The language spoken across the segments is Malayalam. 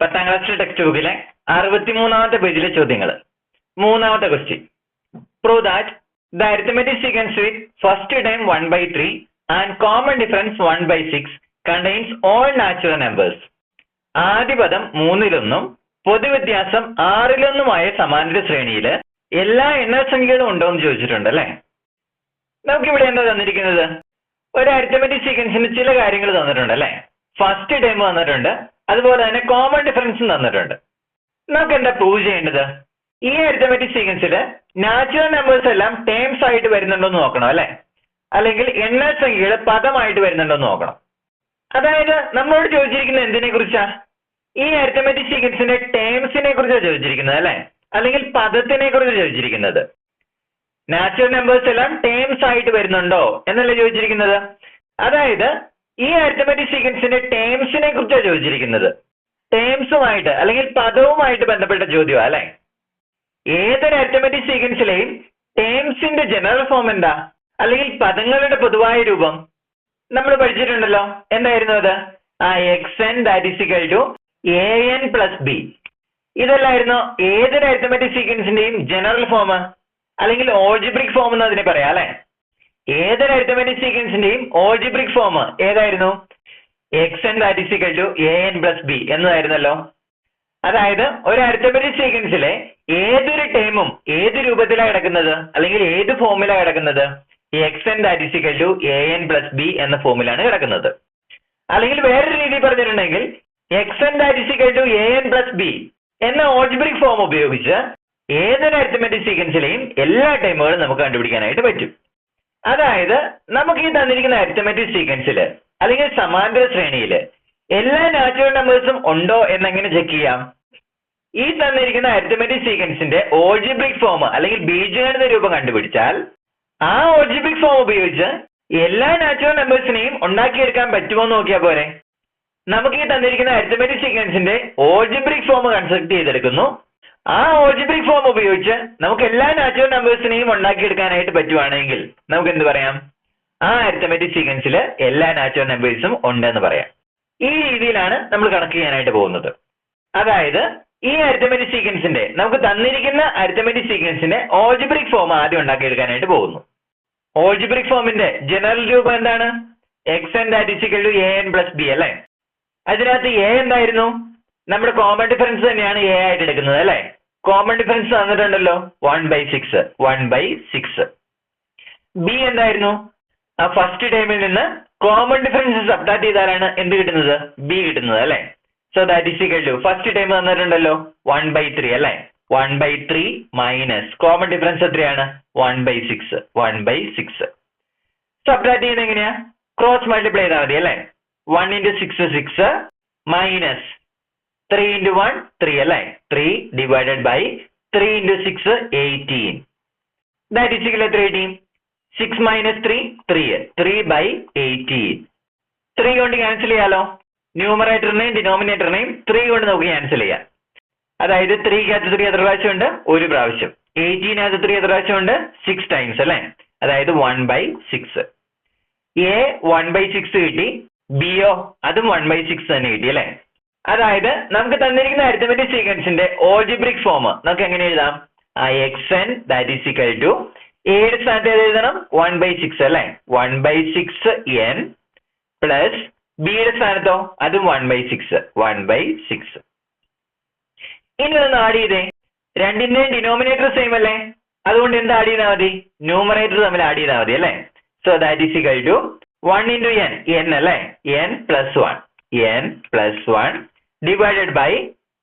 പത്താം ക്ലാസ്സിലെ ടെക്സ്റ്റ് ബുക്കിലെ അറുപത്തിമൂന്നാമത്തെ പേജിലെ ചോദ്യങ്ങൾ മൂന്നാമത്തെ question prove that the arithmetic sequence with first term one by three and common difference one by six contains all natural numbers ആദ്യ പദം മൂന്നിലൊന്നും പൊതുവ്യത്യാസം ആറിലൊന്നുമായ സമാന്തര ശ്രേണിയിൽ എല്ലാ എണ്ണസംഖ്യകളും ഉണ്ടോ എന്ന് ചോദിച്ചിട്ടുണ്ട് അല്ലെ? നമുക്കിവിടെ എന്താ തന്നിരിക്കുന്നത്? ഒരു അരിത്തമെറ്റിക് സീക്വൻസിന് ചില കാര്യങ്ങൾ തന്നിട്ടുണ്ട് അല്ലേ? ഫസ്റ്റ് ടൈം തന്നിട്ടുണ്ട് അതുപോലെ തന്നെ കോമൺ ഡിഫറൻസും തന്നിട്ടുണ്ട്. നമുക്ക് എന്താ പ്രൂവ് ചെയ്യേണ്ടത്? ഈ അരിത്തമെറ്റിക് സീക്വൻസിൽ നാച്ചുറൽ നമ്പേഴ്സ് എല്ലാം ടേംസ് ആയിട്ട് വരുന്നുണ്ടോ എന്ന് നോക്കണം അല്ലെ? അല്ലെങ്കിൽ എണ്ണൽ സംഖ്യകൾ പദമായിട്ട് വരുന്നുണ്ടോ എന്ന് നോക്കണം. അതായത് നമ്മളോട് ചോദിച്ചിരിക്കുന്നത് എന്തിനെ കുറിച്ചാ? ഈ അരിത്തമെറ്റിക് സീക്വൻസിന്റെ ടേംസിനെ കുറിച്ചാണ് ചോദിച്ചിരിക്കുന്നത് അല്ലെ? അല്ലെങ്കിൽ പദത്തിനെ കുറിച്ച് ചോദിച്ചിരിക്കുന്നത്? നാച്ചുറൽ നമ്പേഴ്സ് എല്ലാം ടേംസ് ആയിട്ട് വരുന്നുണ്ടോ എന്നല്ലേ ചോദിച്ചിരിക്കുന്നത്? അതായത് ഈ അരിത്തമെറ്റിക് സീക്വൻസിന്റെ ടേംസിനെ കുറിച്ചാണ് ചോദിച്ചിരിക്കുന്നത്? ടേംസുമായിട്ട് അല്ലെങ്കിൽ പദവുമായിട്ട് ബന്ധപ്പെട്ട ചോദ്യമാണ് അല്ലെ? ഏതൊരു അരിത്തമെറ്റിക് സീക്വൻസിലെയും ടേംസിന്റെ ജനറൽ ഫോം എന്താ? അല്ലെങ്കിൽ പദങ്ങളുടെ പൊതുവായ രൂപം? നമ്മൾ പഠിച്ചിട്ടുണ്ടല്ലോ. എന്തായിരുന്നു അത്? ആ x n that to a n plus b ഇതല്ലായിരുന്നു ഏതൊരു അരിത്തമെറ്റിക് സീക്വൻസിന്റെയും ജനറൽ ഫോം അല്ലെങ്കിൽ ഓൾജിബ്രിക് ഫോം എന്ന് അതിനെ പറയാം അല്ലെ? ഏതൊരു അരിത്തമെറ്റിക് സീക്വൻസിന്റെയും ഓൾജിബ്രിക് ഫോം ഏതായിരുന്നു? X n that to a n plus b എന്നതായിരുന്നല്ലോ. അതായത് ഒരു അരിത്തമെറ്റിക് സീക്വൻസിലെ ഏതൊരു ടേമും ഏത് രൂപത്തിലാണ് കിടക്കുന്നത്? അല്ലെങ്കിൽ ഏത് ഫോമിലാണ് കിടക്കുന്നത്? X n that to a n plus b എന്ന ഫോമിലാണ് കിടക്കുന്നത്. അല്ലെങ്കിൽ വേറൊരു രീതി പറഞ്ഞിട്ടുണ്ടെങ്കിൽ x n that to a n plus b എന്ന ഓൾജിബ്രിക് ഫോം ഉപയോഗിച്ച് ഏതൊരു അരിത്തമെറ്റിക് സീക്വൻസിലെയും എല്ലാ ടൈമുകളും നമുക്ക് കണ്ടുപിടിക്കാനായിട്ട് പറ്റും. അതായത് നമുക്ക് ഈ തന്നിരിക്കുന്ന അരിത്തമെറ്റിക് സീക്വൻസിൽ അല്ലെങ്കിൽ സമാന്തര ശ്രേണിയിൽ എല്ലാ നാച്ചുറൽ നമ്പേഴ്സും ഉണ്ടോ എന്നെങ്ങനെ ചെക്ക് ചെയ്യാം? ഈ തന്നിരിക്കുന്ന അരിത്തമെറ്റിക് സീക്വൻസിന്റെ ഓൾജിബ്രിക് ഫോം അല്ലെങ്കിൽ ബീജഗണിത രൂപം കണ്ടുപിടിച്ചാൽ ആ ഓൾജിബ്രിക് ഫോം ഉപയോഗിച്ച് എല്ലാ നാച്ചുറൽ നമ്പേഴ്സിനെയും ഉണ്ടാക്കിയെടുക്കാൻ പറ്റുമോ എന്ന് നോക്കിയാൽ പോരെ. നമുക്ക് ഈ തന്നിരിക്കുന്ന അരിത്തമെറ്റിക് സീക്വൻസിന്റെ ഓൾജിബ്രിക് ഫോം കൺസ്ട്രക്ട് ചെയ്തെടുക്കുന്നു. ആ ഓൾജിബ്രിക് ഫോം ഉപയോഗിച്ച് നമുക്ക് എല്ലാ നാച്ചുറൽ നമ്പേഴ്സിനെയും ഉണ്ടാക്കിയെടുക്കാനായിട്ട് പറ്റുവാണെങ്കിൽ നമുക്ക് എന്ത് പറയാം? ആ അരിത്തമെറ്റിക് സീക്വൻസിൽ എല്ലാ നാച്ചുറൽ നമ്പേഴ്സും ഉണ്ടെന്ന് പറയാം. ഈ രീതിയിലാണ് നമ്മൾ കണക്ക് ചെയ്യാനായിട്ട് പോകുന്നത്. അതായത് ഈ അരിത്തമെറ്റിക് സീക്വൻസിന്റെ നമുക്ക് തന്നിരിക്കുന്ന അരിത്തമെറ്റിക് സീക്വൻസിന്റെ ഓൾജിബ്രിക് ഫോം ആദ്യം ഉണ്ടാക്കിയെടുക്കാനായിട്ട് പോകുന്നു. ഓൾജിബ്രിക് ഫോമിന്റെ ജനറൽ രൂപം എന്താണ്? X n that to a n plus b അല്ലെ? അതിനകത്ത് എ എന്തായിരുന്നു? നമ്മുടെ കോമൺ ഡിഫറൻസ് തന്നെയാണ് എ ആയിട്ട് എടുക്കുന്നത് അല്ലെ? Common difference തന്നിട്ടുണ്ടല്ലോ. One by six one by six b എന്തായിരുന്നു? ആ ഫസ്റ്റ് ടൈമിൽ നിന്ന് കോമൺ ഡിഫറൻസ് സബ്ട്രാക്ട് ചെയ്താലാണ് എന്ത് കിട്ടുന്നത്? ബി കിട്ടുന്നത് അല്ലെ? So that is equal to first term തന്നിട്ടുണ്ടല്ലോ. One by three അല്ലെ? One by three minus common difference എത്രയാണ്? One by six one by six subtract ചെയ്യുന്നത് എങ്ങനെയാ? ക്രോസ് മൾട്ടിപ്ലൈ ചെയ്താൽ മതി അല്ലെ? One into six six minus three into one three അല്ലേ? Three divided by three into six eighteen that is equal എത്ര eighteen six minus three three three by eighteen three കൊണ്ട് ക്യാൻസൽ ചെയ്യാലോ? ന്യൂമറേറ്ററിനെയും ഡിനോമിനേറ്ററിനെയും ത്രീ കൊണ്ട് നമുക്ക് ക്യാൻസൽ ചെയ്യാം. അതായത് ത്രീക്കകത്ത് ത്രീ എത്ര പ്രാവശ്യമുണ്ട് ഒരു പ്രാവശ്യം. എയ്റ്റീനകത്ത് ത്രീ എത്ര പ്രാവശ്യമുണ്ട് സിക്സ് ടൈംസ് അല്ലേ? അതായത് one by six a one by six കിട്ടി. ബിയോ അതും വൺ ബൈ സിക്സ് തന്നെ കിട്ടി അല്ലെ? അതായത് നമുക്ക് തന്നിരിക്കുന്ന അരിത്തമെറ്റിക് സീക്വൻസിന്റെ ഓൾജിബ്രിക് ഫോം നമുക്ക് എങ്ങനെ എഴുതാം? X n that is equal to ഏഴ് സ്ഥാനത്ത് എഴുതണം? വൺ ബൈ സിക്സ് അല്ലെ? One by six n plus ബിയുടെ സ്ഥാനത്തോ? അതും one by six one by six ഇനി ഒന്ന് ആഡ് ചെയ്തേ. രണ്ടിന്റെയും ഡിനോമിനേറ്റർ സെയിം അല്ലേ? അതുകൊണ്ട് എന്ത് ആഡ് ചെയ്താൽ മതി? ന്യൂമറേറ്റർ തമ്മിൽ ആഡ് ചെയ്താൽ മതി അല്ലേ? So that is equal to one into n n അല്ലേ? N plus one n plus one divided by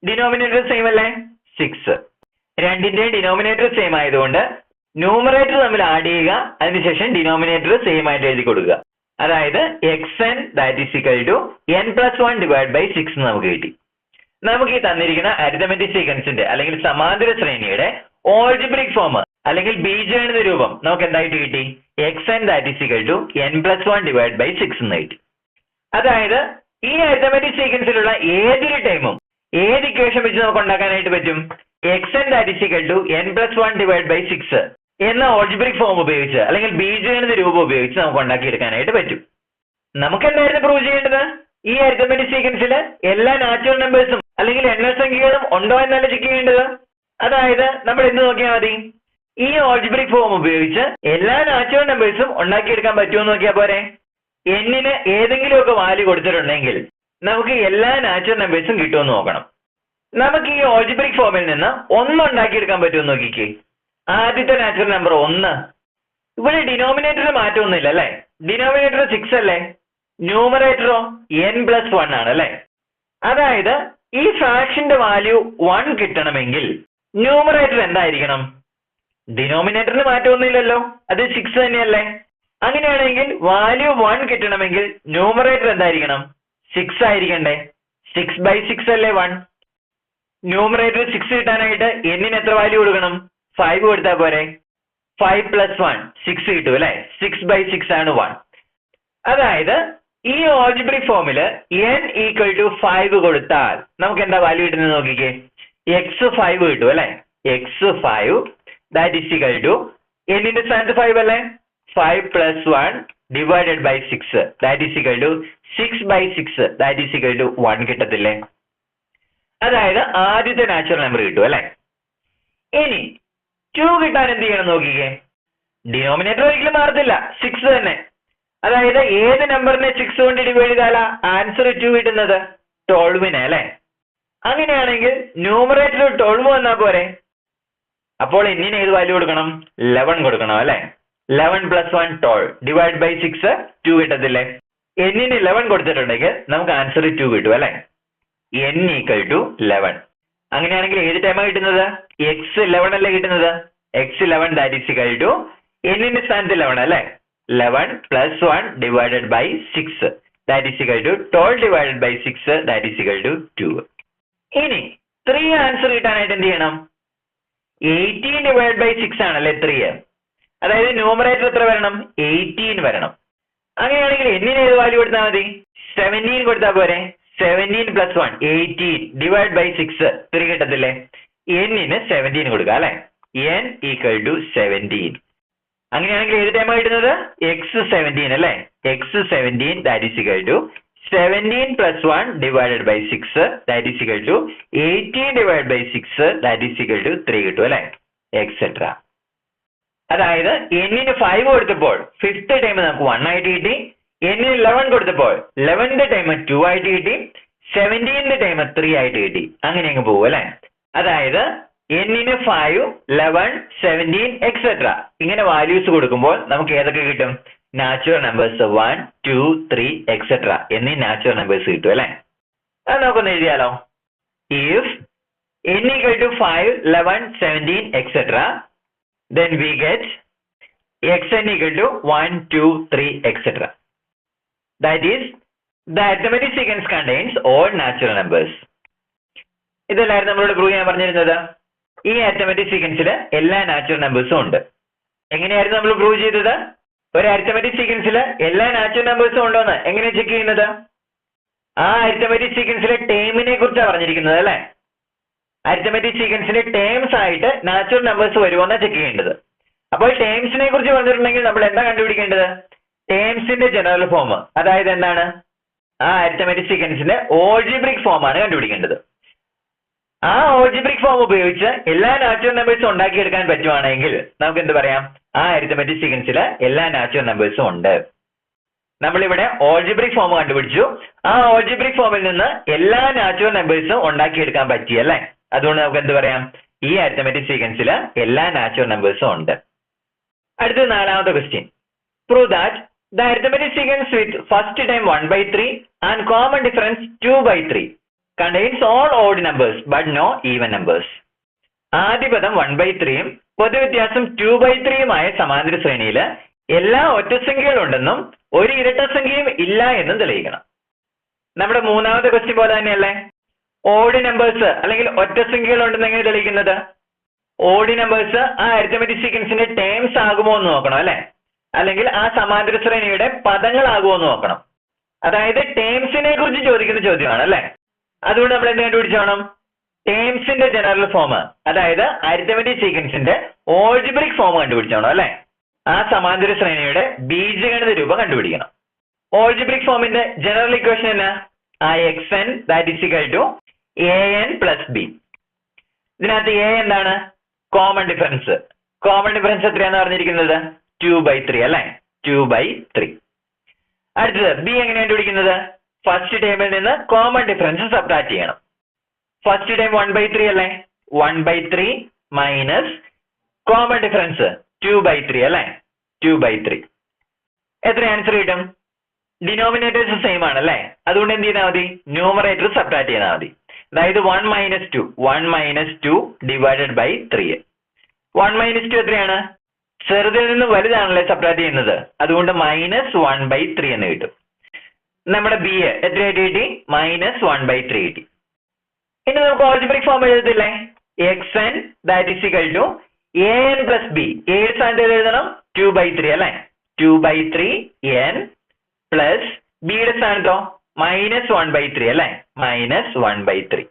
denominator same അല്ലേ? സിക്സ് രണ്ടിന്റെ ഡിനോമിനേറ്റർ സെയിം ആയതുകൊണ്ട് ന്യൂമറേറ്റർ തമ്മിൽ ആഡ് ചെയ്യുക അതിനുശേഷം ഡിനോമിനേറ്റർ സെയിം ആയിട്ട് എഴുതി കൊടുക്കുക. അതായത് x n that is equal to n plus one divide by six നമുക്ക് കിട്ടി. നമുക്ക് ഈ തന്നിരിക്കുന്ന അരിതമെറ്റിക് സീക്വൻസിന്റെ അല്ലെങ്കിൽ സമാന്തര ശ്രേണിയുടെ ഓൾജിബ്രിക് ഫോം അല്ലെങ്കിൽ ബീജഗണിത രൂപം നമുക്ക് എന്തായിട്ട് കിട്ടി? X n that is equal to n plus one divide by six എന്ന് കിട്ടി. അതായത് ഈ അരിതമെറ്റിക് സീക്വൻസിലുള്ള ഏതൊരു ടൈമും ഏത് ഇക്വേഷൻ വെച്ച് നമുക്ക് ഉണ്ടാക്കാനായിട്ട് പറ്റും? X that equal to n plus one divide by six എന്ന ഓൾജിബ്രിക് ഫോം ഉപയോഗിച്ച് അല്ലെങ്കിൽ ബീജഗണിത രൂപം ഉപയോഗിച്ച് നമുക്ക് ഉണ്ടാക്കിയെടുക്കാനായിട്ട് പറ്റും. നമുക്ക് എന്തായിരുന്നു പ്രൂവ് ചെയ്യേണ്ടത്? ഈ അരിത്തമെറ്റിക് സീക്വൻസിൽ എല്ലാ നാച്ചുറൽ നമ്പേഴ്സും അല്ലെങ്കിൽ എണ്ണസംഖ്യകളും ഉണ്ടോ എന്നല്ല ചെക്ക് ചെയ്യേണ്ടത്. അതായത് നമ്മൾ എന്ത് നോക്കിയാൽ മതി? ഈ ഓൾജിബ്രിക് ഫോം ഉപയോഗിച്ച് എല്ലാ നാച്ചുറൽ നമ്പേഴ്സും ഉണ്ടാക്കിയെടുക്കാൻ പറ്റുമോ നോക്കിയാൽ പോരെ? എന്നിന് ഏതെങ്കിലുമൊക്കെ വാല്യൂ കൊടുത്തിട്ടുണ്ടെങ്കിൽ നമുക്ക് എല്ലാ നാച്ചുറൽ നമ്പേഴ്സും കിട്ടുമെന്ന് നോക്കണം. നമുക്ക് ഈ ഓൾജിബ്രിക് ഫോമിൽ നിന്ന് ഒന്ന് ഉണ്ടാക്കിയെടുക്കാൻ പറ്റുമെന്ന് നോക്കിക്കേ. ആദ്യത്തെ നാച്ചുറൽ നമ്പർ ഒന്ന്. ഇവിടെ ഡിനോമിനേറ്ററിൽ മാറ്റമൊന്നുമില്ല അല്ലേ? ഡിനോമിനേറ്റർ സിക്സ് അല്ലേ? ന്യൂമറേറ്ററോ എൻ പ്ലസ് വൺ ആണ് അല്ലേ? അതായത് ഈ ഫ്രാക്ഷന്റെ വാല്യൂ വൺ കിട്ടണമെങ്കിൽ ന്യൂമറേറ്റർ എന്തായിരിക്കണം? ഡിനോമിനേറ്ററിന് മാറ്റമൊന്നുമില്ലല്ലോ. അത് സിക്സ് തന്നെയല്ലേ? അങ്ങനെയാണെങ്കിൽ വാല്യൂ വൺ കിട്ടണമെങ്കിൽ ന്യൂമറേറ്റർ എന്തായിരിക്കണം? സിക്സ് ആയിരിക്കണ്ടേ. സിക്സ് ബൈ സിക്സ് അല്ലേ വൺ ന്യൂമറേറ്റർ സിക്സ് കിട്ടാനായിട്ട് എന്നിന് എത്ര വാല്യൂ കൊടുക്കണം? ഫൈവ് കൊടുത്താൽ പോരെ. ഫൈവ് പ്ലസ് വൺ സിക്സ് കിട്ടും അല്ലെ? സിക്സ് ബൈ സിക്സ് ആണ് വൺ അതായത് ഈ ഓൾജിബ്രിക് ഫോമിൽ എൻ ഈക്വൽ ടു ഫൈവ് കൊടുത്താൽ നമുക്ക് എന്താ വാല്യൂ കിട്ടുന്നത് നോക്കിക്കേ? എക്സ് ഫൈവ് കിട്ടും അല്ലെ? X five that is equal to എന്നിന്റെ സ്ഥാനത്ത് ഫൈവ് അല്ലേ? Five plus one divided by six that is equal to six by six that is equal to one കിട്ടത്തില്ലേ? അതായത് ആദ്യത്തെ നാച്ചുറൽ നമ്പർ കിട്ടും അല്ലെ? ഇനി ടു കിട്ടാൻ എന്ത് ചെയ്യണം നോക്കിക്കേ? ഡിനോമിനേറ്റർ ഒരിക്കലും മാറത്തില്ല. സിക്സ് തന്നെ. അതായത് ഏത് നമ്പറിനെ സിക്സ് കൊണ്ട് ഡിവൈഡ് ചെയ്താലാ? ആൻസർ ടു കിട്ടുന്നത് ട്വൽവിനെ അല്ലെ? അങ്ങനെയാണെങ്കിൽ ന്യൂമറേറ്റർ ട്വൽവ് വന്നാൽ പോരെ? അപ്പോൾ ഇന്നിനെ ഏത് വാല്യൂ കൊടുക്കണം? ലെവൻ കൊടുക്കണം അല്ലെ? Eleven plus one twelve divide by six two കിട്ടത്തില്ലേ? എന്നിന് ലെവൻ കൊടുത്തിട്ടുണ്ടെങ്കിൽ നമുക്ക് ആൻസർ ടു കിട്ടും അല്ലെ? എൻ ഈക്വൽ ടു ലെവൻ അങ്ങനെയാണെങ്കിൽ ഏത് ടൈമാണ് കിട്ടുന്നത്? എക്സ് ലെവൻ അല്ലേ കിട്ടുന്നത്? X eleven that is equal to എന്നിന്റെ സ്ഥാനത്ത് ലെവൻ അല്ലേ? Eleven plus one divided by six that is equal to twelve divided by six that is equal to two ഇനി ത്രീ ആൻസർ കിട്ടാനായിട്ട് എന്ത് ചെയ്യണം? എയ്റ്റീൻ ഡിവൈഡ് ബൈ സിക്സ് ആണല്ലേ ത്രീ അതായത് ന്യൂമറേറ്റർ എത്ര വരണം? എയ്റ്റീൻ വരണം. അങ്ങനെയാണെങ്കിൽ എന്നിന് ഏത് വാല്യൂ കൊടുത്താൽ മതി? സെവന്റീൻ കൊടുത്താൽ പോരെ. Seventeen plus one eighteen divide by six three കിട്ടത്തില്ലേ? എന്നിന് സെവന്റീൻ കൊടുക്കുക അല്ലെ? എൻ ഈക്വൽ ടു സെവന്റീൻ അങ്ങനെയാണെങ്കിൽ ഏത് ടൈമാണ് കിട്ടുന്നത്? എക്സ് സെവന്റീൻ അല്ലെ? X seventeen that is equal to seventeen plus one divided by six that is equal to eighteen divide by six that is equal to three കിട്ടും അല്ലെ? എക്സെട്ര അതായത് എന്നിന് ഫൈവ് കൊടുത്തപ്പോൾ ഫിഫ്ത്ത് ടൈം നമുക്ക് വൺ ആയിട്ട് കിട്ടി. എന്നിന് ലെവൻ കൊടുത്തപ്പോൾ ലെവന്റെ ടൈം ടു ആയിട്ട് കിട്ടി. സെവന്റീൻത് ടൈം ത്രീ ആയിട്ട് കിട്ടി. അങ്ങനെ അങ്ങ് പോകും അല്ലെ? അതായത് എന്നിന് ഫൈവ് ലെവൻ സെവന്റീൻ എക്സെട്ര ഇങ്ങനെ വാല്യൂസ് കൊടുക്കുമ്പോൾ നമുക്ക് ഏതൊക്കെ കിട്ടും? Natural numbers one two three etcetera എന്നീ നാച്ചുറൽ നമ്പേഴ്സ് കിട്ടും അല്ലെ? അത് നമുക്കൊന്ന് എഴുതിയാലോ? If n equal to 5, 11, 17, etc. Then we get xn equal to 1, 2, 3, etc. That is, the arithmetic sequence contains all natural numbers. ഇതല്ലായിരുന്നു നമ്മളോട് പ്രൂവ് ചെയ്യാൻ പറഞ്ഞിരുന്നത്? ഈ അരിത്തമെറ്റിക് സീക്വൻസിൽ എല്ലാ നാച്ചുറൽ നമ്പേഴ്സും ഉണ്ട്. എങ്ങനെയായിരുന്നു നമ്മൾ പ്രൂവ് ചെയ്തത്? ഒരു അരിത്തമെറ്റിക് സീക്വൻസിൽ എല്ലാ നാച്ചുറൽ നമ്പേഴ്സും ഉണ്ടോ എന്ന് എങ്ങനെ ചെക്ക് ചെയ്യുന്നത്? ആ അരിത്തമെറ്റിക് സീക്വൻസിലെ ടേമിനെ കുറിച്ചാണ് പറഞ്ഞിരിക്കുന്നത് അല്ലെ? അരിത്തമെറ്റിക് സീക്വൻസിന്റെ ടേംസ് ആയിട്ട് നാച്ചുറൽ നമ്പേഴ്സ് വരുമോന്നാണ് ചെക്ക് ചെയ്യേണ്ടത്. അപ്പോൾ ടേംസിനെ കുറിച്ച് പറഞ്ഞിട്ടുണ്ടെങ്കിൽ നമ്മൾ എന്താ കണ്ടുപിടിക്കേണ്ടത്? ടേംസിന്റെ ജനറൽ ഫോം അതായത് എന്താണ്? ആ അരിത്തമെറ്റിക് സീക്വൻസിന്റെ ഓൾജിബ്രിക് ഫോം ആണ് കണ്ടുപിടിക്കേണ്ടത്. ആ ഓൾജിബ്രിക് ഫോം ഉപയോഗിച്ച് എല്ലാ നാച്ചുറൽ നമ്പേഴ്സും ഉണ്ടാക്കിയെടുക്കാൻ പറ്റുവാണെങ്കിൽ നമുക്ക് എന്ത് പറയാം? ആ അരിത്തമെറ്റിക് സീക്വൻസിൽ എല്ലാ നാച്ചുറൽ നമ്പേഴ്സും ഉണ്ട്. നമ്മളിവിടെ ഓൾജിബ്രിക് ഫോം കണ്ടുപിടിച്ചു. ആ ഓൾജിബ്രിക് ഫോമിൽ നിന്ന് എല്ലാ നാച്ചുറൽ നമ്പേഴ്സും ഉണ്ടാക്കിയെടുക്കാൻ പറ്റി അല്ലേ? അതുകൊണ്ട് നമുക്ക് എന്ത് പറയാം? ഈ അരിത്തമെറ്റിക് സീക്വൻസിൽ എല്ലാ നാച്ചുറൽ നമ്പേഴ്സും ഉണ്ട്. അടുത്ത നാലാമത്തെ question prove that the arithmetic sequence with first term one by three and common difference two by three contains all odd numbers but no even numbers ആദ്യ പദം വൺ ബൈ ത്രീയും പൊതുവ്യത്യാസം ടു ബൈ ത്രീയുമായ സമാന്തര ശ്രേണിയിൽ എല്ലാ ഒറ്റസംഖ്യകളുണ്ടെന്നും ഒരു ഇരട്ടസംഖ്യയും ഇല്ല എന്നും തെളിയിക്കണം. നമ്മുടെ മൂന്നാമത്തെ ക്വസ്റ്റ്യൻ പോലെ തന്നെയല്ലേ? ഓഡ് നമ്പേഴ്സ് അല്ലെങ്കിൽ ഒറ്റ സംഖ്യകൾ ഉണ്ടെന്ന് എങ്ങനെ തെളിയിക്കുന്നത്? ഓഡ് നമ്പേഴ്സ് ആ അരിത്തമെറ്റിക് സീക്വൻസിന്റെ ടേംസ് ആകുമോ എന്ന് നോക്കണം അല്ലെ? അല്ലെങ്കിൽ ആ സമാന്തര ശ്രേണിയുടെ പദങ്ങൾ പദങ്ങളാകുമോ എന്ന് നോക്കണം. അതായത് ടേംസിനെ കുറിച്ച് ചോദിക്കുന്ന ചോദ്യമാണ് അല്ലെ? അതുകൊണ്ട് നമ്മൾ എന്ത് കണ്ടുപിടിച്ചോണം ടേംസിന്റെ ജനറൽ ഫോം അതായത് അരിത്തമെറ്റിക് സീക്വൻസിന്റെ ഓൾജിബ്രിക് ഫോം കണ്ടുപിടിച്ചോണം അല്ലെ? ആ സമാന്തര ശ്രേണിയുടെ ബീജഗണിത രൂപം കണ്ടുപിടിക്കണം. ഓൾജിബ്രിക് ഫോമിന്റെ ജനറൽ ഇക്വേഷൻ എന്നാ? ആ X N that is equal to N plus B ഇതിനകത്ത് എ എന്താണ്? കോമൺ ഡിഫറൻസ് കോമൺ ഡിഫറൻസ് എത്രയാന്ന് പറഞ്ഞിരിക്കുന്നത്? ടു ബൈ ത്രീ അല്ലെ? ടു ബൈ ത്രീ അടുത്തത് ബി എങ്ങനെ കണ്ടുപിടിക്കുന്നത്? ഫസ്റ്റ് ടൈമിൽ നിന്ന് കോമൺ ഡിഫറൻസ് സബ്ട്രാക്ട് ചെയ്യണം. First time one by three അല്ലേ? One by three minus common difference two by three അല്ലേ? ടു ബൈ ത്രീ എത്ര ആൻസർ കിട്ടും? ഡിനോമിനേറ്റേഴ്സ് സെയിം ആണ് അല്ലേ? അതുകൊണ്ട് എന്ത് ചെയ്താൽ മതി? ന്യൂമറേറ്റർ സബ്ട്രാക്ട് ചെയ്താൽ മതി. അതായത് one minus two one minus two divided by three one minus two എത്രയാണ്? ചെറുതിൽ നിന്ന് വലുതാണല്ലേ സപ്രാറ്റ് ചെയ്യുന്നത്? അതുകൊണ്ട് മൈനസ് വൺ ബൈ ത്രീ എന്ന് കിട്ടും. നമ്മുടെ ബി എ എത്രയായിട്ട് കിട്ടി? മൈനസ് വൺ ബൈ ത്രീ കിട്ടി. ഇനി നമുക്ക് algebraic form എഴുതത്തില്ലേ? X n that is equal to a n plus b ഏത് സ്ഥാനത്ത് എഴുതണം? ടു ബൈ ത്രീ അല്ലേ? Two by three n plus ബിയുടെ സ്ഥാനത്തോ? മൈനസ് വൺ ബൈ ത്രീ അല്ലെ? മൈനസ് വൺ ബൈ ത്രീ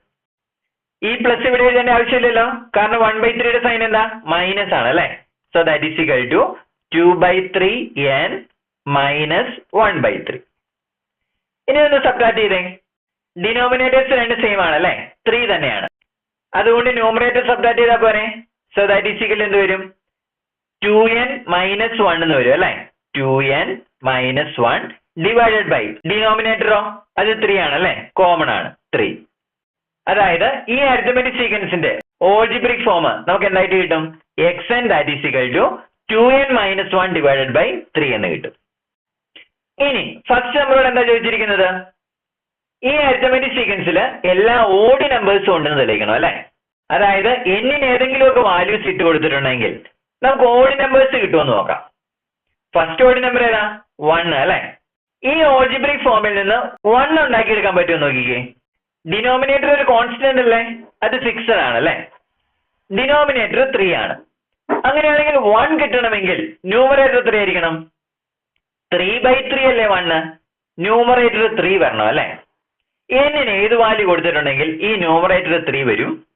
ഈ പ്ലസ് ഇവിടെ എഴുതേണ്ട ആവശ്യമില്ലല്ലോ? കാരണം വൺ ബൈ ത്രീയുടെ സൈൻ എന്താ? മൈനസ് ആണ് അല്ലെ? So that is equal to two by three n minus one by three ഇനി ഒന്ന് സബ്ട്രാക്ട് ചെയ്തേ. ഡിനോമിനേറ്റേഴ്സ് രണ്ട് സെയിം ആണ് അല്ലെ? ത്രീ തന്നെയാണ്. അതുകൊണ്ട് ന്യൂമറേറ്റർ സബ്ട്രാക്ട് ചെയ്താൽ പോരെ? സോ ദാറ്റ് ഈസ് ഇക്വൽ എന്ത് വരും? ടു എൻ മൈനസ് വൺ എന്ന് വരും അല്ലെ? Two n minus one divided by ഡിനോമിനേറ്ററോ അത് ത്രീ ആണ് അല്ലെ? കോമൺ ആണ് ത്രീ അതായത് ഈ അരിത്തമെറ്റിക് സീക്വൻസിന്റെ ഓൾജിബ്രിക് ഫോം നമുക്ക് എന്തായിട്ട് കിട്ടും? X n that is to two n minus one divided by three എന്ന് കിട്ടും. ഇനി ഫസ്റ്റ് നമ്പറോട് എന്താ ചോദിച്ചിരിക്കുന്നത്? ഈ അരിത്തമെറ്റിക് സീക്വൻസിൽ എല്ലാ ഓഡ് നമ്പേഴ്സും ഉണ്ടെന്ന് തെളിയിക്കണം അല്ലെ? അതായത് എന്നിന് ഏതെങ്കിലുമൊക്കെ വാല്യൂസ് ഇട്ട് കൊടുത്തിട്ടുണ്ടെങ്കിൽ നമുക്ക് ഓഡ് നമ്പേഴ്സ് കിട്ടുമെന്ന് നോക്കാം. ഫസ്റ്റ് ഓഡ് നമ്പർ ഏതാ? വൺ അല്ലെ? ഈ ഓൾജിബ്രിക് ഫോമിൽ നിന്ന് വൺ ഉണ്ടാക്കിയെടുക്കാൻ പറ്റുമോ നോക്കിക്കേ. ഡിനോമിനേറ്റർ ഒരു കോൺസ്റ്റന്റ് അല്ലേ? അത് ഫിക്സഡ് ആണ് അല്ലേ? ഡിനോമിനേറ്റർ ത്രീ ആണ്. അങ്ങനെയാണെങ്കിൽ വൺ കിട്ടണമെങ്കിൽ ന്യൂമറേറ്റർ ത്രീ ആയിരിക്കണം. ത്രീ ബൈ ത്രീ അല്ലേ വണ്ണ് ന്യൂമറേറ്റർ ത്രീ വരണം അല്ലേ? എന്നിന് ഏത് വാല്യൂ കൊടുത്തിട്ടുണ്ടെങ്കിൽ ഈ ന്യൂമറേറ്റർ ത്രീ വരും.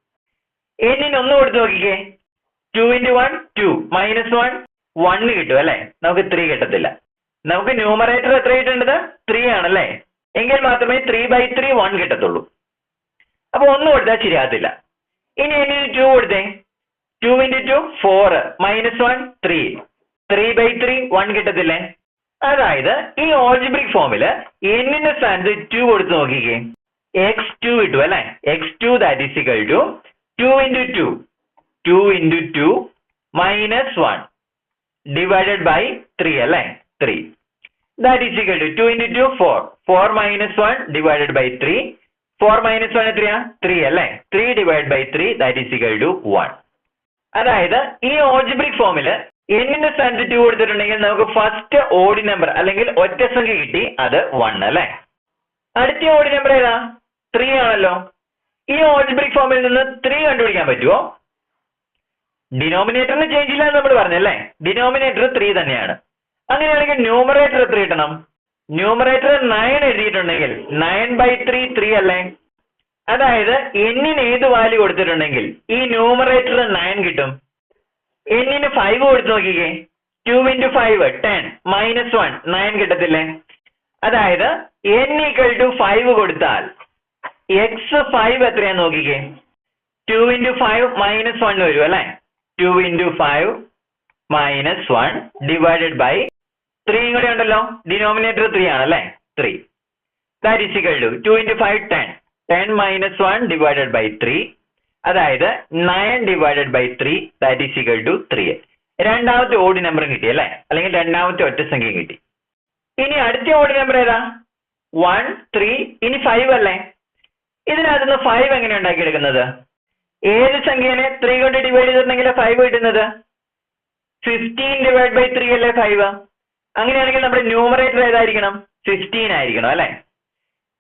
എന്നിന് ഒന്ന് കൊടുത്ത് നോക്കിക്കേ. Two into one two minus one one കിട്ടും അല്ലേ? നമുക്ക് ത്രീ കിട്ടത്തില്ല. നമുക്ക് ന്യൂമറേറ്റർ എത്ര കിട്ടേണ്ടത് ത്രീ ആണല്ലേ? എങ്കിൽ മാത്രമേ ത്രീ ബൈ ത്രീ വൺ കിട്ടത്തുള്ളൂ. അപ്പൊ ഒന്ന് കൊടുത്താൽ ശരിയാകത്തില്ല. ഇനി ഇനി ടു കൊടുത്തേ. Two into two four minus one three three by three one കിട്ടത്തില്ലേ? അതായത് ഈ ഓൾജിബ്രിക് ഫോമിൽ എന്നിന്റെ സ്ഥാനത്ത് ടു കൊടുത്ത് നോക്കിക്കേ. എക്സ് ടു കിട്ടും അല്ലെ? X two that is equal to two into two two into two minus one divided by three അല്ലെ? Three that is equal to two into two four four minus one divided by three four minus one എത്രയാ ത്രീ അല്ലെ? Three divide by three that is equal to one അതായത് ഈ ഓൾജിബ്രിക് ഫോമിൽ എന്നിന്റെ സ്ഥാനത്ത് ടു കൊടുത്തിട്ടുണ്ടെങ്കിൽ നമുക്ക് ഫസ്റ്റ് ഓഡി നമ്പർ അല്ലെങ്കിൽ ഒറ്റ സംഖ്യ കിട്ടി അത് വൺ അല്ലേ? അടുത്ത ഓഡി നമ്പർ ഏതാ? ത്രീ ആണല്ലോ. ഈ ഓൾജിബ്രിക് ഫോമിൽ നിന്ന് ത്രീ കണ്ടുപിടിക്കാൻ പറ്റുമോ ഡിനോമിനേറ്ററിന് ചേഞ്ച് ഇല്ല എന്ന് നമ്മൾ പറഞ്ഞല്ലേ? ഡിനോമിനേറ്റർ ത്രീ തന്നെയാണ്. അങ്ങനെയാണെങ്കിൽ ന്യൂമറേറ്റർ എത്ര കിട്ടണം? ന്യൂമറേറ്റർ നയൻ എഴുതിയിട്ടുണ്ടെങ്കിൽ നയൻ ബൈ ത്രീ ത്രീ അല്ലേ? അതായത് എന്നിന് ഏത് വാല്യൂ കൊടുത്തിട്ടുണ്ടെങ്കിൽ ഈ ന്യൂമറേറ്റർ നയൻ കിട്ടും. എന്നിന് ഫൈവ് കൊടുത്ത് നോക്കിക്കേ. Two into five ten minus one nine കിട്ടത്തില്ലേ? അതായത് എൻ ഈക്വൽ ടു ഫൈവ് കൊടുത്താൽ എക്സ് ഫൈവ് എത്രയാന്ന് നോക്കിക്കേ? Two into five minus one വരും അല്ലേ? Two into five minus one divided by ത്രീയും കൂടെ ഉണ്ടല്ലോ. ഡിനോമിനേറ്റർ ത്രീ ആണല്ലേ three that is two two into five ten ten minus one divided by three അതായത് nine divided by three equal to three രണ്ടാമത്തെ ഓടി നമ്പറും കിട്ടി അല്ലേ? അല്ലെങ്കിൽ രണ്ടാമത്തെ ഒറ്റ സംഖ്യയും കിട്ടി. ഇനി അടുത്ത ഓടി നമ്പർ ഏതാ? വൺ ത്രീ ഇനി ഫൈവ് അല്ലേ? ഇതിനകത്ത് നിന്ന് ഫൈവ് എങ്ങനെ ഉണ്ടാക്കിയെടുക്കുന്നത്? ഏത് സംഖ്യനെ ത്രീ കൊണ്ട് ഡിവൈഡ് ചെയ്തിട്ടുണ്ടെങ്കിൽ ഫൈവ് കിട്ടുന്നത്? ഫിഫ്റ്റീൻ ഡിവൈഡ് ബൈ ത്രീ അല്ലേ ഫൈവ് അങ്ങനെയാണെങ്കിൽ നമ്മുടെ ന്യൂമറേറ്റർ ഏതായിരിക്കണം? ഫിഫ്റ്റീൻ ആയിരിക്കണം അല്ലെ?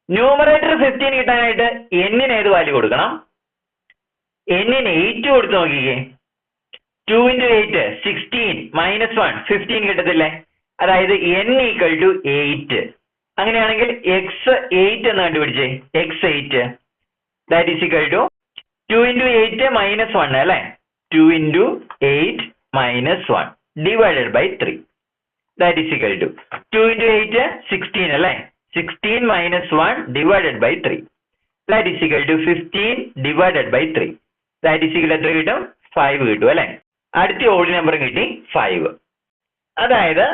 ന്യൂമറേറ്റർ ഫിഫ്റ്റീൻ കിട്ടാനായിട്ട് എന്നിന് ഏത് വാല്യൂ കൊടുക്കണം? എന്നിന് എയ്റ്റ് കൊടുത്ത് നോക്കിക്കേ. Two into eight sixteen minus one fifteen കിട്ടത്തില്ലേ? അതായത് എൻ ഈക്വൽ ടു എയ്റ്റ് അങ്ങനെയാണെങ്കിൽ എക്സ് എയ്റ്റ് എന്ന് കണ്ടുപിടിച്ചേ. X eight that is equal to two into eight minus one അല്ലേ? Two into eight minus one divided by three that is equal to two into eight sixteen അല്ലേ? Sixteen minus one divided by three that is equal to fifteen divided by three that is equal എത്ര കിട്ടും? ഫൈവ് കിട്ടും അല്ലേ? അടുത്ത ഓഡ് നമ്പറും കിട്ടി ഫൈവ് അതായത്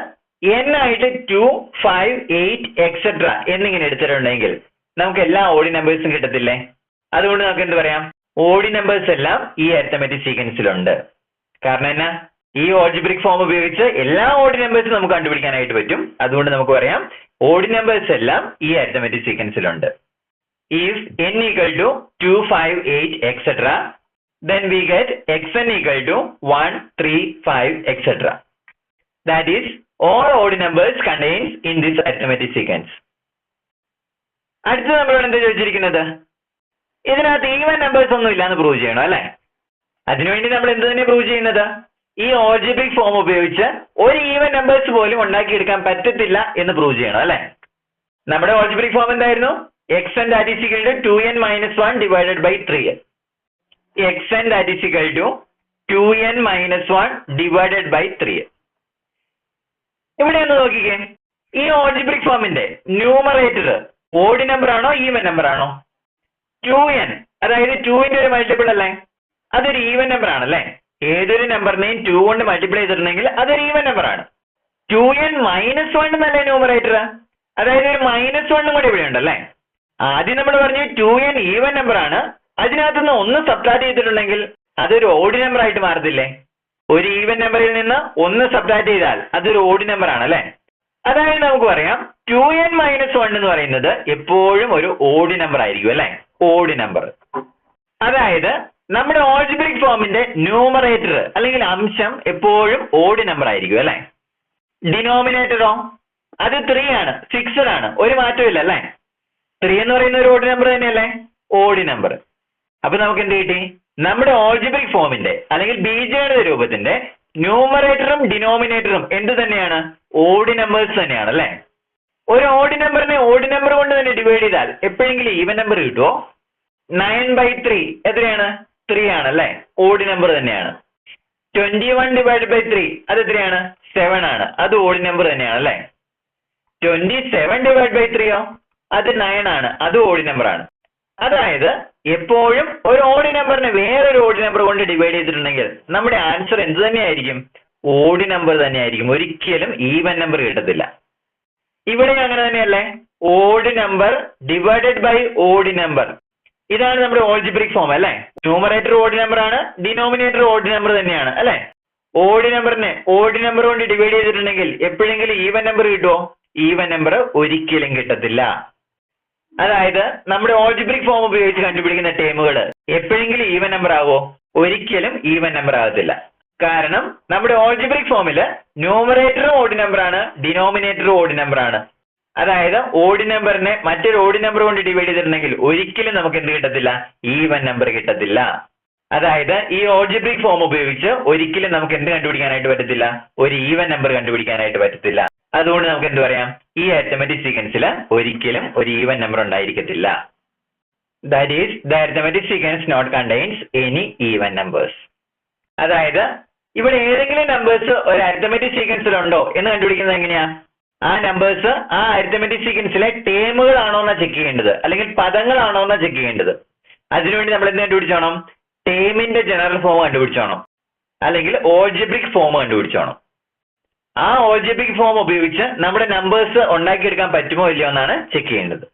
എൻ ആയിട്ട് ടു ഫൈവ് എയ്റ്റ് എക്സെട്ര എന്നിങ്ങനെ എടുത്തിട്ടുണ്ടെങ്കിൽ നമുക്ക് എല്ലാ ഓഡി നമ്പേഴ്സും കിട്ടത്തില്ലേ? അതുകൊണ്ട് നമുക്ക് എന്ത് പറയാം? ഓഡി നമ്പേഴ്സ് എല്ലാം ഈ അരിത്തമെറ്റിക് സീക്വൻസിലുണ്ട് കാരണം എന്നാ? ഈ ഓൾജിബ്രിക് ഫോം ഉപയോഗിച്ച് എല്ലാ ഓഡി നമ്പേഴ്സും നമുക്ക് കണ്ടുപിടിക്കാനായിട്ട് പറ്റും. അതുകൊണ്ട് നമുക്ക് പറയാം ഓഡി നമ്പേഴ്സ് എല്ലാം ഈ അരിത്തമെറ്റിക് സീക്വൻസിലുണ്ട് if n 2, 5, 8, etc. Then we get xn 1, 3, 5, etc. That is all odd numbers contains in this arithmetic sequence അടുത്ത നമ്മളോട് എന്താ ചോദിച്ചിരിക്കുന്നത്? ഇതിനകത്ത് ഈവൻ നമ്പേഴ്സ് ഒന്നും ഇല്ലാന്ന് പ്രൂവ് ചെയ്യണം അല്ലെ? അതിനുവേണ്ടി നമ്മൾ എന്ത് തന്നെ പ്രൂവ് ചെയ്യുന്നത്? ഈ ഓൾജിബ്രിക് ഫോം ഉപയോഗിച്ച് ഒരു ഈവൻ നമ്പേഴ്സ് പോലും ഉണ്ടാക്കിയെടുക്കാൻ പറ്റത്തില്ല എന്ന് പ്രൂവ് ചെയ്യണം അല്ലെ? നമ്മുടെ ഓൾജിബ്രിക് ഫോം എന്തായിരുന്നു? X n that is two n minus one divided by three x n that is two two n minus one divided by three ഇവിടെ ഒന്ന് നോക്കിക്കേ. ഈ ഓൾജിബ്രിക് ഫോമിന്റെ ന്യൂമറേറ്റർ ഓഡ് നമ്പർ ആണോ ഈവൻ നമ്പർ ആണോ? ടു എൻ അതായത് ടുവിന്റെ ഒരു മൾട്ടിപ്പിൾ അല്ലേ? അതൊരു ഈവൻ നമ്പർ ആണല്ലേ? ഏതൊരു നമ്പറിനെയും ടു കൊണ്ട് മൾട്ടിപ്ലൈ ചെയ്തിട്ടുണ്ടെങ്കിൽ അതൊരു ഈവൻ നമ്പർ ആണ്. ടു എൻ മൈനസ് വൺ എന്നല്ലേ ന്യൂമറേറ്റർ അതായത് ഒരു മൈനസ് വണ്ണും കൂടെ ഇവിടെ ഉണ്ടല്ലേ ആദ്യം നമ്മൾ പറഞ്ഞു ടു എൻ ഈവൻ നമ്പർ ആണ്. അതിനകത്തുനിന്ന് ഒന്ന് സബ്ട്രാക്ട് ചെയ്തിട്ടുണ്ടെങ്കിൽ അതൊരു ഓഡ് നമ്പർ ആയിട്ട് മാറത്തില്ലേ? ഒരു ഈവൻ നമ്പറിൽ നിന്ന് ഒന്ന് സബ്ട്രാക്ട് ചെയ്താൽ അതൊരു ഓഡ് നമ്പർ ആണ് അല്ലേ? അതായത് നമുക്ക് പറയാം ടു എൻ മൈനസ് വൺ എന്ന് പറയുന്നത് എപ്പോഴും ഒരു ഓഡ് നമ്പർ ആയിരിക്കും അല്ലേ? ഓഡ് നമ്പർ അതായത് നമ്മുടെ ഓൾജിബ്രിക് ഫോമിന്റെ ന്യൂമറേറ്റർ അല്ലെങ്കിൽ അംശം എപ്പോഴും ഓഡ് നമ്പർ ആയിരിക്കും അല്ലെ? ഡിനോമിനേറ്ററോ അത് ത്രീ ആണ് ഫിക്സഡ് ആണ് ഒരു മാറ്റവും അല്ലേ? ത്രീ എന്ന് പറയുന്ന ഒരു ഓഡ് നമ്പർ തന്നെയല്ലേ? ഓഡ് നമ്പർ അപ്പൊ നമുക്ക് എന്ത് കിട്ടി? നമ്മുടെ ഓൾജിബ്രിക് ഫോമിന്റെ അല്ലെങ്കിൽ ബീജഗണിത രൂപത്തിന്റെ ന്യൂമറേറ്ററും ഡിനോമിനേറ്ററും എന്ത് തന്നെയാണ്? ഓഡ് നമ്പേഴ്സ് തന്നെയാണ് അല്ലെ? ഒരു ഓഡ് നമ്പറിനെ ഓഡ് നമ്പർ കൊണ്ട് തന്നെ ഡിവൈഡ് ചെയ്താൽ എപ്പോഴെങ്കിലും ഈവൻ നമ്പർ കിട്ടുമോ നയൻ ബൈ ത്രീ എത്രയാണ്? ത്രീ ആണ് അല്ലേ? ഓഡ് നമ്പർ തന്നെയാണ്. Twenty one divide by three അത് എത്രയാണ്? സെവൻ ആണ്. അത് ഓഡ് നമ്പർ തന്നെയാണ് അല്ലേ? ട്വന്റി സെവൻ ഡിവൈഡ് ബൈ ത്രീയോ അത് നയൻ ആണ്. അത് ഓഡ് നമ്പർ ആണ്. അതായത് എപ്പോഴും ഒരു ഓഡ് നമ്പറിനെ വേറൊരു ഓഡ് നമ്പർ കൊണ്ട് ഡിവൈഡ് ചെയ്തിട്ടുണ്ടെങ്കിൽ നമ്മുടെ ആൻസർ എന്ത് തന്നെയായിരിക്കും? ഓഡ് നമ്പർ തന്നെയായിരിക്കും. ഒരിക്കലും ഈവൻ നമ്പർ കിട്ടത്തില്ല. ഇവിടെ അങ്ങനെ തന്നെയല്ലേ? Odd number divided by odd number ഇതാണ് നമ്മുടെ ഓൾജിബ്രിക് ഫോം അല്ലെ? ന്യൂമറേറ്റർ ഓഡ് നമ്പർ ആണ് ഡിനോമിനേറ്റർ ഓഡ് നമ്പർ തന്നെയാണ് അല്ലെ? ഓഡ് നമ്പറിനെ ഓഡ് നമ്പർ കൊണ്ട് ഡിവൈഡ് ചെയ്തിട്ടുണ്ടെങ്കിൽ എപ്പോഴെങ്കിലും ഈവൻ നമ്പർ കിട്ടുമോ ഈവൻ നമ്പർ ഒരിക്കലും കിട്ടത്തില്ല. അതായത് നമ്മുടെ ഓൾജിബ്രിക് ഫോം ഉപയോഗിച്ച് കണ്ടുപിടിക്കുന്ന ടേമുകൾ എപ്പോഴെങ്കിലും ഈവൻ നമ്പർ ആവോ? ഒരിക്കലും ഈവൻ നമ്പർ ആകത്തില്ല. കാരണം നമ്മുടെ ഓൾജിബ്രിക് ഫോമിൽ ന്യൂമറേറ്റർ ഓഡ് നമ്പർ ആണ് ഡിനോമിനേറ്റർ ഓഡ് നമ്പർ ആണ്. അതായത് ഓഡ് നമ്പറിനെ മറ്റൊരു ഓഡ് നമ്പർ കൊണ്ട് ഡിവൈഡ് ചെയ്തിട്ടുണ്ടെങ്കിൽ ഒരിക്കലും നമുക്ക് എന്ത് കിട്ടത്തില്ല? ഈവൻ നമ്പർ കിട്ടത്തില്ല. അതായത് ഈ ഓൾജിബ്രിക് ഫോം ഉപയോഗിച്ച് ഒരിക്കലും നമുക്ക് എന്ത് കണ്ടുപിടിക്കാനായിട്ട് പറ്റത്തില്ല? ഒരു ഈവൻ നമ്പർ കണ്ടുപിടിക്കാനായിട്ട് പറ്റത്തില്ല. അതുകൊണ്ട് നമുക്ക് എന്ത് പറയാം? ഈ അരിത്തമെറ്റിക് സീക്വൻസിൽ ഒരിക്കലും ഒരു even number ഉണ്ടായിരിക്കത്തില്ല. That is the arithmetic sequence not contains any even numbers അതായത് ഇവിടെ ഏതെങ്കിലും നമ്പേഴ്സ് ഒരു അരിത്തമെറ്റിക് സീക്വൻസിൽ ഉണ്ടോ എന്ന് കണ്ടുപിടിക്കുന്നത് എങ്ങനെയാ? ആ നമ്പേഴ്സ് ആ അരിത്തമെറ്റിക് സീക്വൻസിലെ ടേമുകളാണോ എന്നാ ചെക്ക് ചെയ്യേണ്ടത്. അല്ലെങ്കിൽ പദങ്ങളാണോ എന്നാ ചെക്ക് ചെയ്യേണ്ടത്. അതിനുവേണ്ടി നമ്മൾ എന്ത് കണ്ടുപിടിച്ചോണം? ടേമിന്റെ ജനറൽ ഫോം കണ്ടുപിടിച്ചോണം. അല്ലെങ്കിൽ ഓൾജിബ്രിക് ഫോം കണ്ടുപിടിച്ചോണം. ആ ഓൾജിബ്രിക് ഫോം ഉപയോഗിച്ച് നമ്മുടെ നമ്പേഴ്സ് ഉണ്ടാക്കിയെടുക്കാൻ പറ്റുമോ ഇല്ലയോ എന്നാണ് ചെക്ക് ചെയ്യേണ്ടത്.